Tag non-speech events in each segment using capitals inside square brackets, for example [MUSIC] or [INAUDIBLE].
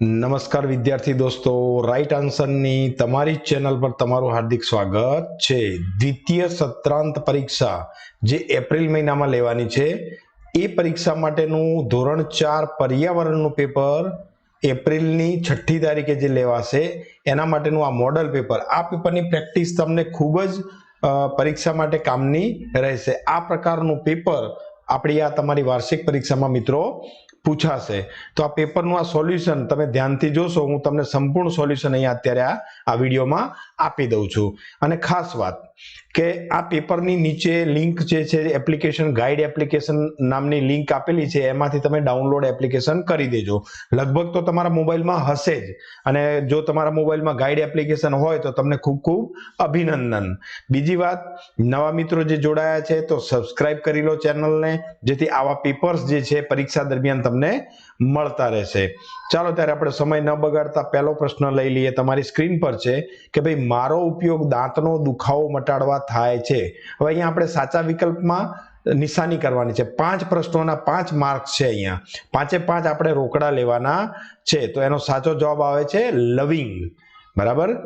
નમસ્કાર વિદ્યાર્થી દોસ્તો રાઈટ આન્સરની તમારી ચેનલ પર તમારું હાર્દિક સ્વાગત છે. દ્વિતીય સત્રાંત પરીક્ષા જે એપ્રિલ મહિનામાં લેવાની છે, એ પરીક્ષા માટેનું ધોરણ ચાર પર્યાવરણનું પેપર એપ્રિલની છઠ્ઠી તારીખે જે લેવાશે, એના માટેનું આ મોડલ પેપર આ પેપરની પ્રેક્ટિસ તમને ખૂબ જ પરીક્ષા માટે કામની રહેશે. આ પ્રકારનું પેપર આપણી આ તમારી વાર્ષિક પરીક્ષામાં મિત્રો પૂછાશે. તો આ પેપરનું આ સોલ્યુશન તમે ધ્યાનથી જોશો, હું તમને સંપૂર્ણ સોલ્યુશન અહીંયા અત્યારે આ આ વિડીયોમાં આપી દઉં છું. અને ખાસ વાત કે આ પેપરની નીચે લિંક જે છે, એપ્લિકેશન ગાઈડ એપ્લિકેશન નામની લિંક આપેલી છે, એમાંથી તમે ડાઉનલોડ એપ્લિકેશન કરી દેજો. લગભગ તો તમારા મોબાઈલમાં હશે જ. અને જો તમારા મોબાઈલમાં ગાઈડ એપ્લિકેશન હોય તો તમને ખૂબ ખૂબ અભિનંદન. બીજી વાત, નવા મિત્રો જે જોડાયા છે, તો સબસ્ક્રાઇબ કરી લો ચેનલને, જેથી આવા પેપર્સ જે છે, પરીક્ષા દરમિયાન તમને મળતા રહેશે. ચાલો ત્યારે આપણે સમય ન બગાડતા પહેલો પ્રશ્ન લઈ લઈએ. તમારી સ્ક્રીન પર છે કે ભાઈ, મારો ઉપયોગ દાંતનો દુખાવો મટાડવા થાય છે. હવે અહીંયા આપણે સાચા વિકલ્પમાં નિશાની કરવાની છે. પાંચ પ્રશ્નોના પાંચ માર્ક્સ છે અહીંયા. પાંચે પાંચ આપણે રોકડા લેવાના છે. તો એનો સાચો જવાબ આવે છે લવિંગ. બરાબર?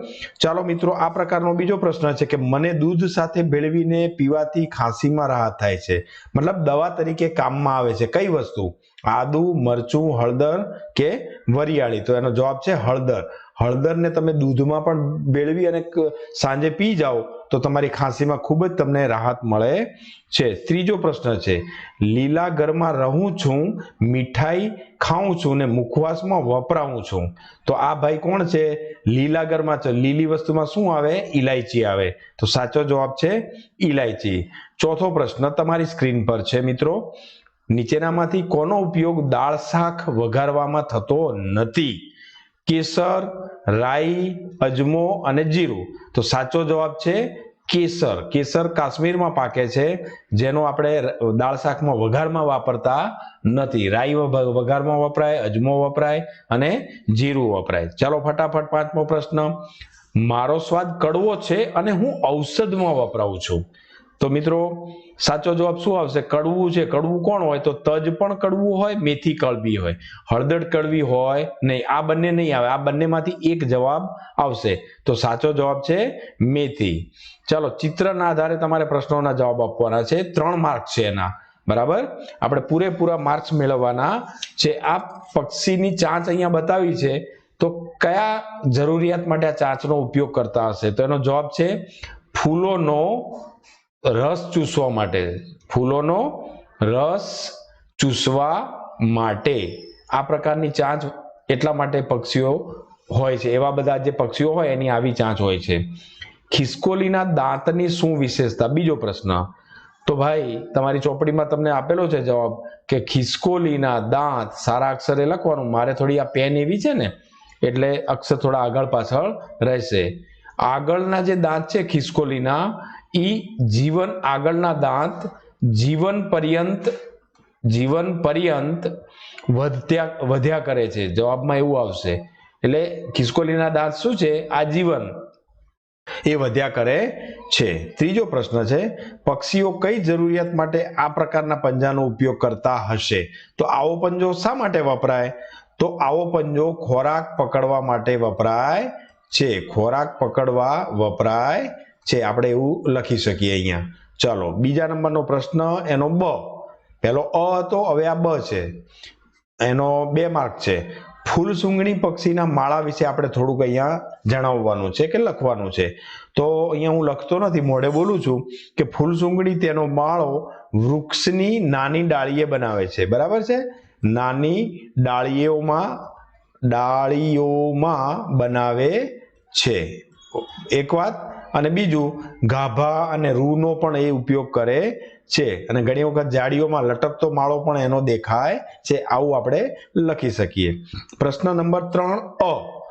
ચાલો મિત્રો, આ પ્રકારનો બીજો પ્રશ્ન છે કે મને દૂધ સાથે ભેળવીને પીવાથી ખાંસીમાં રાહત થાય છે. મતલબ દવા તરીકે કામમાં આવે છે. કઈ વસ્તુ? આદુ, મરચું, હળદર કે વરિયાળી? તો એનો જવાબ છે હળદર. હળદરને તમે દૂધમાં પણ ભેળવી અને સાંજે પી જાઓ, તો તમારી ખાંસીમાં ખૂબ જ તમને રાહત મળે છે. ત્રીજો પ્રશ્ન છે, લીલા ઘરમાં રહું છું, મીઠાઈ ખાઉં છું ને મુખવાસમાં વપરાવું છું, તો આ ભાઈ કોણ છે? લીલા ઘરમાં છે. લીલી વસ્તુમાં શું આવે? ઇલાયચી આવે. તો સાચો જવાબ છે ઇલાયચી ચોથો પ્રશ્ન તમારી સ્ક્રીન પર છે મિત્રો. નીચેનામાંથી કોનો ઉપયોગ દાળ શાક વઘારવામાં થતો નથી? કેસર રાઈ, અજમો અને જીરું. તો સાચો જવાબ છે કેસર. કેસર કાશ્મીરમાં પાકે છે, જેનો આપણે દાળ શાકમાં વઘારમાં વાપરતા નથી. રાઈ વઘારમાં વપરાય, અજમો વપરાય અને જીરું વપરાય. ચાલો ફટાફટ પાંચમો પ્રશ્ન. મારો સ્વાદ કડવો છે અને હું ઔષધમાં વપરાવું છું. તો મિત્રો, સાચો જવાબ શું આવશે? કડવું છે. કડવું કોણ હોય? તો તજ પણ કડવું હોય, મેથી કડવી હોય. હળદર કડવી હોય નહીં, આ બંને નહીં આવે. આ બંનેમાંથી એક જવાબ આવશે. તો સાચો જવાબ છે મેથી. ચાલો, ચિત્રના આધારે તમારે પ્રશ્નોના જવાબ આપવાના છે. ત્રણ માર્ક છે એના. બરાબર? આપણે પૂરેપૂરા માર્ક્સ મેળવવાના છે. આ પક્ષીની ચાંચ અહીંયા બતાવી છે. તો કયા જરૂરિયાત માટે આ ચાંચનો ઉપયોગ કરતા હશે? તો એનો જવાબ છે, ફૂલોનો રસ ચૂસવા માટે, ફૂલોનો રસ ચૂસવા માટે. આ પ્રકારની ચાંચ એટલા માટે પક્ષીઓ હોય છે. એવા બધા જે પક્ષીઓ હોય, એની આવી ચાંચ હોય છે. ખિસકોલીના દાંતની શું વિશેષતા? બીજો પ્રશ્ન. તો ભાઈ, તમારી ચોપડીમાં તમને આપેલો છે જવાબ કે ખિસકોલીના દાંત સારા અક્ષરે લખવાનું. મારે થોડી આ પેન એવી છે ને, એટલે અક્ષર થોડા આગળ પાછળ રહેશે. આગળના જે દાંત છે, ખિસકોલીના ઈ જીવન આગળના દાંત, જીવન પર્યંત જીવન પર્યંત વધ્યા વધ્યા કરે છે. જવાબમાં એવું આવશે. એટલે ખિસકોલીના દાંત શું છે? આજીવન એ વધ્યા કરે છે. ત્રીજો પ્રશ્ન છે, પક્ષીઓ કઈ જરૂરિયાત માટે આ પ્રકારના પંજાનો ઉપયોગ કરતા હશે? તો આવો પંજો શા માટે વપરાય? તો આવો પંજો ખોરાક પકડવા માટે વપરાય છે. ખોરાક પકડવા વપરાય છે, આપણે એવું લખી શકીએ અહીંયા. ચલો, બીજા નંબરનો પ્રશ્ન, એનો બ. પહેલો અ હતો, હવે આ બ છે. એનો બે માર્ક છે. ફૂલ સૂંગણી પક્ષીના માળા વિશે આપણે થોડુંક અહીંયા જણાવવાનું છે કે લખવાનું છે. તો અહીંયા હું લખતો નથી, મોઢે બોલું છું કે ફૂલ સૂંગણી તેનો માળો વૃક્ષની નાની ડાળીએ બનાવે છે. બરાબર છે? નાની ડાળીઓમાં ડાળીઓમાં બનાવે છે. એક વાત અને બીજું, ગાભા અને રૂનો પણ એ ઉપયોગ કરે છે. અને ઘણી વખત જાડીઓમાં લટકતો માળો પણ એનો દેખાય છે. આવું આપણે લખી શકીએ. પ્રશ્ન નંબર ત્રણ, અ.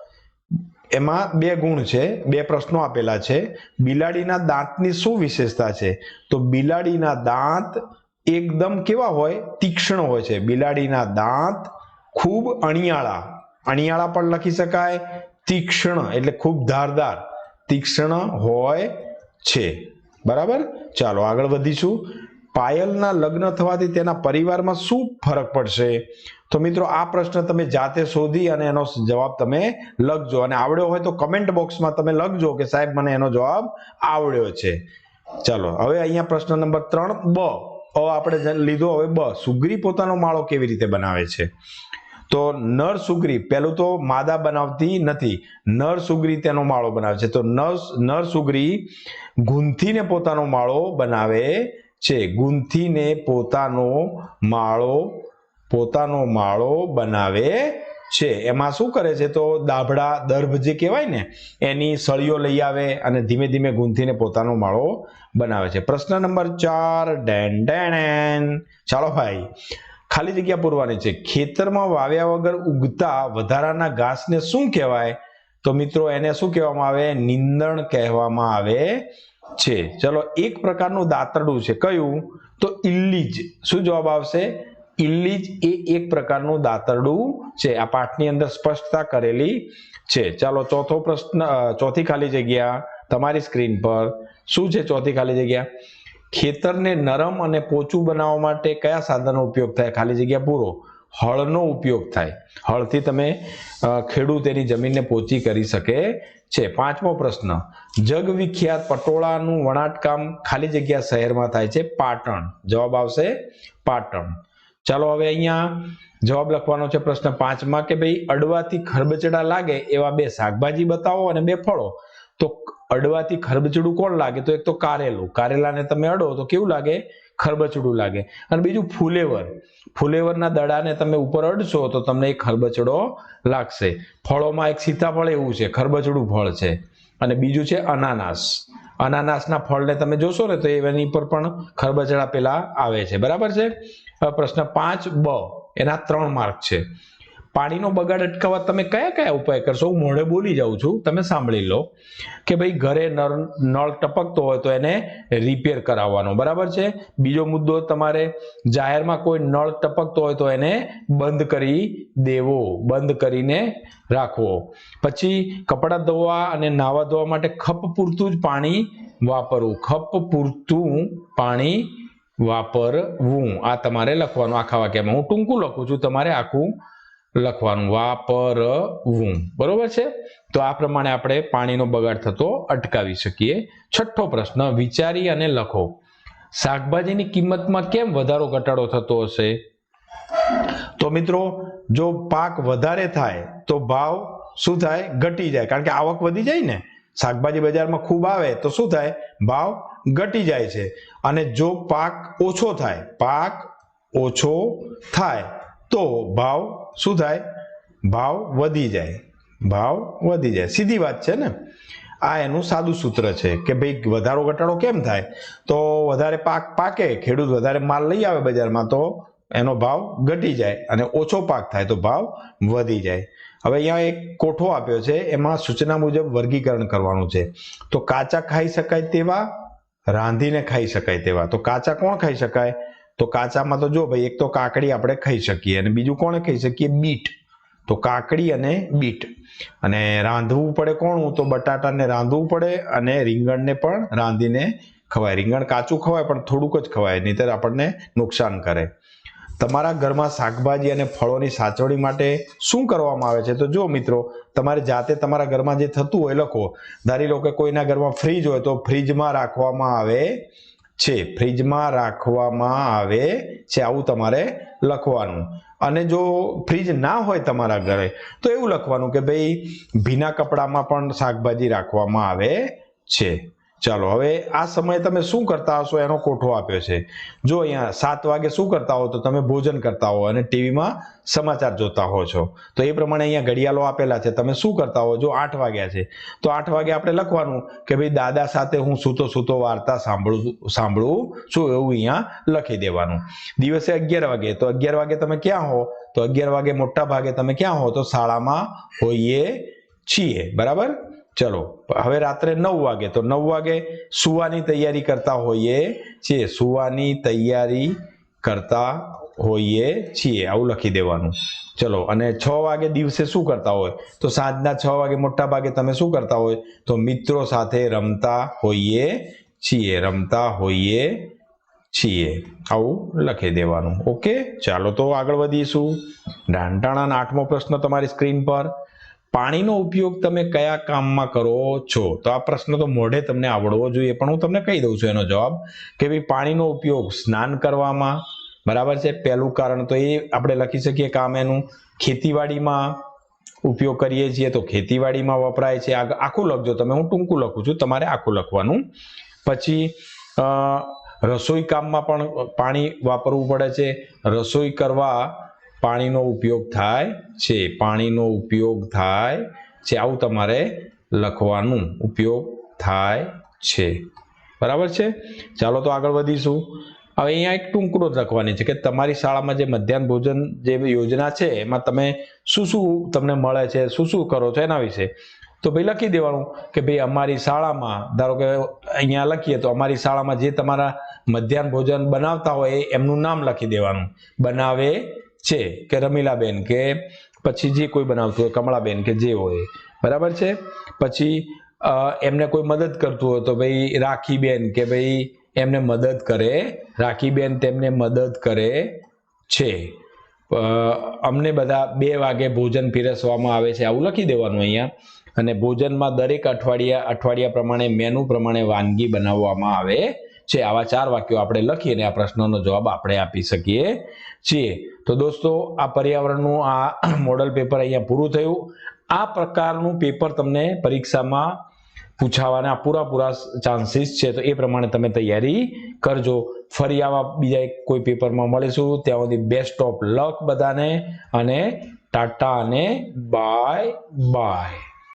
એમાં બે ગુણ છે, બે પ્રશ્નો આપેલા છે. બિલાડીના દાંતની શું વિશેષતા છે? તો બિલાડીના દાંત એકદમ કેવા હોય? તીક્ષ્ણ હોય છે. બિલાડીના દાંત ખૂબ અણિયાળા. અણિયાળા પણ લખી શકાય. તીક્ષ્ણ, એટલે ખૂબ ધારદાર. તીક્ષ્ણ હોય છે. બરાબર? ચાલો આગળ વધીશું. પાયલના લગ્ન થવાથી તેના પરિવારમાં શું ફરક પડશે? તો મિત્રો, આ પ્રશ્ન તમે જાતે શોધી અને એનો જવાબ તમે લખજો. અને આવડ્યો હોય તો કમેન્ટ બોક્સમાં તમે લખજો કે સાહેબ, મને એનો જવાબ આવડ્યો છે. ચાલો, હવે અહીંયા પ્રશ્ન નંબર ત્રણ, બ. હવે આપણે લીધો, હવે બ. સુગ્રી પોતાનો માળો કેવી રીતે બનાવે છે? તો નર સુગ્રી, પહેલું તો માદા બનાવતી નથી. નર સુગ્રી તેનો માળો બનાવે છે. તો નર નર સુગ્રી ગુંથીને પોતાનો માળો બનાવે છે. ગુંથીને પોતાનો માળો પોતાનો માળો બનાવે છે. એમાં શું કરે છે? તો દાભડા, દર્ભ જે કહેવાય ને, એની સળીઓ લઈ આવે અને ધીમે ધીમે ગૂંથીને પોતાનો માળો બનાવે છે. પ્રશ્ન નંબર ચાર, ડેન ડેન ચાલો ભાઈ. ખાલી જગ્યા પૂરવાની છે. ખેતરમાં વાવ્યા વગર ઉગતા વધારાના ઘાસને શું કહેવાય? તો મિત્રો એને શું કહેવામાં આવે? નિંદણ કહેવામાં આવે છે. ચલો, એક પ્રકારનું દાંતરડું છે. કયું? તો ઇલ્લીજ શું જવાબ આવશે? ઇલ્લીજ એ એક પ્રકારનું દાંતરડું છે. આ પાઠની અંદર સ્પષ્ટતા કરેલી છે. ચાલો, ચોથો પ્રશ્ન ચોથી ખાલી જગ્યા તમારી સ્ક્રીન પર. શું છે ચોથી ખાલી જગ્યા? ખેતરને નરમ અને પોચું બનાવવા માટે કયા સાધનનો ઉપયોગ થાય? ખાલી જગ્યા પૂરો. હળનો ઉપયોગ થાય. હળથી તમે ખેડૂત એની જમીનને પોચી કરી શકે છે. પાંચમો પ્રશ્ન. જગ વિખ્યાત પટોળાનું વણાટકામ ખાલી જગ્યા શહેરમાં થાય છે. પાટણ. જવાબ આવશે પાટણ. ચાલો હવે અહીંયા જવાબ લખવાનો છે પ્રશ્ન પાંચમાં કે ભાઈ અડવાથી ખરબચડા લાગે એવા બે શાકભાજી બતાવો અને બે ફળો. તો અડવાથી ખરબચડું કોણ લાગે? તો એક તો કારેલું. કારેલાને તમે અડો તો કેવું લાગે? ખરબચડું લાગે. અને બીજું ફુલેવર. ફુલેવરના દડાને તમે ઉપર અડશો તો તમને એક ખરબચડો લાગશે. ફળોમાં એક સીતાફળ એવું છે, ખરબચડું ફળ છે. અને બીજું છે અનાનાસ. અનાનાસના ફળને તમે જોશો ને તો એની પર પણ ખરબચડા પેલા આવે છે. બરાબર છે? પ્રશ્ન પાંચ બ. એના ત્રણ માર્ક છે. પાણીનો બગાડ અટકાવવા તમે કયા કયા ઉપાય કરશો? હું મોઢે બોલી જાઉં છું. તમે સાંભળી લો કે ભાઈ ઘરે નળ નળ ટપકતો હોય તો એને રિપેર કરાવવાનો. બરાબર છે? બીજો મુદ્દો તમારે જાહેરમાં કોઈ નળ ટપકતો હોય તો એને બંધ કરી દેવો. બંધ કરીને રાખવો. પછી કપડાં ધોવા અને નાહવા ધોવા માટે ખપ પૂરતું જ પાણી વાપરવું. ખપ પૂરતું પાણી વાપરવું. આ તમારે લખવાનું. આખા વાક્યમાં હું ટૂંકું લખું છું. તમારે આખું લખવાનું. વાપરવું. બરોબર છે? તો આ પ્રમાણે આપણે પાણીનો બગાડ થતો અટકાવી શકીએ. છઠ્ઠો પ્રશ્ન, વિચારી અને લખો. શાકભાજીની કિંમતમાં કેમ વધારો ઘટાડો થતો હશે? તો મિત્રો, જો પાક વધારે થાય, તો ભાવ શું થાય? ઘટી જાય. કારણ કે આવક વધી જાય ને. શાકભાજી બજારમાં ખૂબ આવે, તો શું થાય? ભાવ ઘટી જાય છે. અને જો પાક ઓછો થાય, પાક ઓછો થાય, તો ભાવ શું થાય? ભાવ વધી જાય. ભાવ વધી જાય. સીધી વાત છે ને? આ એનું સાદું સૂત્ર છે કે ભાઈ વધારો ઘટાડો કેમ થાય? તો વધારે પાક પાકે, ખેડૂત વધારે માલ લઈ આવે બજારમાં તો એનો ભાવ ઘટી જાય અને ઓછો પાક થાય તો ભાવ વધી જાય. હવે અહીંયા એક કોઠો આપ્યો છે, એમાં સૂચના મુજબ વર્ગીકરણ કરવાનું છે. તો કાચા ખાઈ શકાય તેવા, રાંધીને ખાઈ શકાય તેવા. તો કાચા કોણ ખાઈ શકાય? તો કાચામાં તો જો ભાઈ, એક તો કાકડી આપણે ખાઈ શકીએ અને બીજું કોણે ખાઈ શકીએ? બીટ. તો કાકડી અને બીટ. અને રાંધવું પડે કોણ? તો બટાટાને રાંધવું પડે અને રીંગણને પણ રાંધીને ખવાય. રીંગણ કાચું ખવાય, પણ થોડુંક જ ખવાય, નહીંતર આપણને નુકસાન કરે. તમારા ઘરમાં શાકભાજી અને ફળોની સાચવણી માટે શું કરવામાં આવે છે? તો જો મિત્રો, તમારે જાતે તમારા ઘરમાં જે થતું હોય, લખો. ધારી લો કે કોઈના ઘરમાં ફ્રીજ હોય, તો ફ્રીજમાં રાખવામાં આવે છે. ફ્રીજમાં રાખવામાં આવે છે આવું તમારે લખવાનું. અને જો ફ્રીજ ના હોય તમારા ઘરે, તો એવું લખવાનું કે ભાઈ ભીના કપડામાં પણ શાકભાજી રાખવામાં આવે છે. ચાલો, હવે આ સમયે તમે શું કરતા હશો? એનો કોઠો આપ્યો છે. જો અહીંયા સાત વાગે શું કરતા હો? તો તમે ભોજન કરતા હો અને ટીવીમાં સમાચાર જોતા હો છો. તો એ પ્રમાણે અહીંયા ઘડિયાળો આપેલા છે. તમે શું કરતા હો? જો આઠ વાગ્યા છે. તો આઠ વાગે આપણે લખવાનું કે ભાઈ, દાદા સાથે હું સૂતો સૂતો વાર્તા સાંભળું સાંભળું છું, એવું અહીંયા લખી દેવાનું. દિવસે અગિયાર વાગે. તો અગિયાર વાગે તમે ક્યાં હો? તો અગિયાર વાગે મોટા ભાગે તમે ક્યાં હો? તો શાળામાં હોઈએ છીએ. બરાબર? ચલો, હવે રાત્રે નવ વાગે, તો નવ વાગે સુવાની તૈયારી કરતા હોઈએ છીએ. સુવાની તૈયારી કરતા હોઈએ છીએ. આવું લખી દેવાનું. ચલો, અને છ વાગે દિવસે શું કરતા હોય? તો સાંજના છ વાગે મોટા ભાગે તમે શું કરતા હોય? તો મિત્રો સાથે રમતા હોઈએ છીએ, રમતા હોઈએ છીએ. આવું લખી દેવાનું. ઓકે? ચાલો, તો આગળ વધીશું. ડાંટાણાના આઠમો પ્રશ્ન તમારી સ્ક્રીન પર. પાણીનો ઉપયોગ તમે કયા કામમાં કરો છો? તો આ પ્રશ્ન તો મોઢે તમને આવડવો જોઈએ, પણ હું તમને કહી દઉં છું એનો જવાબ કે ભાઈ પાણીનો ઉપયોગ સ્નાન કરવામાં, બરાબર છે? પહેલું કારણ તો એ આપણે લખી શકીએ કામ એનું ખેતીવાડીમાં ઉપયોગ કરીએ છીએ, તો ખેતીવાડીમાં વપરાય છે. આખું લખજો તમે, હું ટૂંકું લખું છું, તમારે આખું લખવાનું. પછી રસોઈ કામમાં પણ પાણી વાપરવું પડે છે. રસોઈ કરવા પાણીનો ઉપયોગ થાય છે. પાણીનો ઉપયોગ થાય છે. આવું તમારે લખવાનું ઉપયોગ થાય છે. બરાબર છે? ચાલો તો આગળ વધીશું. હવે અહીંયા એક ટૂંકડો જ લખવાની છે કે તમારી શાળામાં જે મધ્યાહન ભોજન જે યોજના છે, એમાં તમે શું શું તમને મળે છે, શું શું કરો છો એના વિશે. તો ભાઈ લખી દેવાનું કે ભાઈ અમારી શાળામાં, ધારો કે અહીંયા લખીએ તો અમારી શાળામાં જે તમારા મધ્યાહન ભોજન બનાવતા હોય એમનું નામ લખી દેવાનું. બનાવે છે, કે રમીલાબેન, કે પછી જે કોઈ બનાવતું હોય, કમળાબેન, કે જે હોય. બરાબર છે? પછી એમને કોઈ મદદ કરતું હોય તો ભાઈ રાખીબેન, કે ભાઈ એમને મદદ કરે. રાખીબેન તેમને મદદ કરે છે. અમને બધા બે વાગે ભોજન પીરસવામાં આવે છે. આવું લખી દેવાનું અહીંયા. અને ભોજનમાં દરેક અઠવાડિયા અઠવાડિયા પ્રમાણે, મેનુ પ્રમાણે વાનગી બનાવવામાં આવે છે. આવા ચાર વાક્યો આપણે લખીને આ પ્રશ્નનો જવાબ આપણે આપી શકીએ છીએ. તો દોસ્તો, આ પર્યાવરણનું આ [CLEARS THROAT] મોડલ પેપર અહીંયા પૂરું થયું. આ પ્રકારનું પેપર તમને પરીક્ષામાં પૂછાવાના પૂરા પૂરા ચાન્સીસ છે. તો એ પ્રમાણે તમે તૈયારી કરજો. ફરી આવા બીજા એક કોઈ પેપરમાં મળીશું. ત્યાં સુધી બેસ્ટ ઓફ લક બધાને. અને ટાટા અને બાય બાય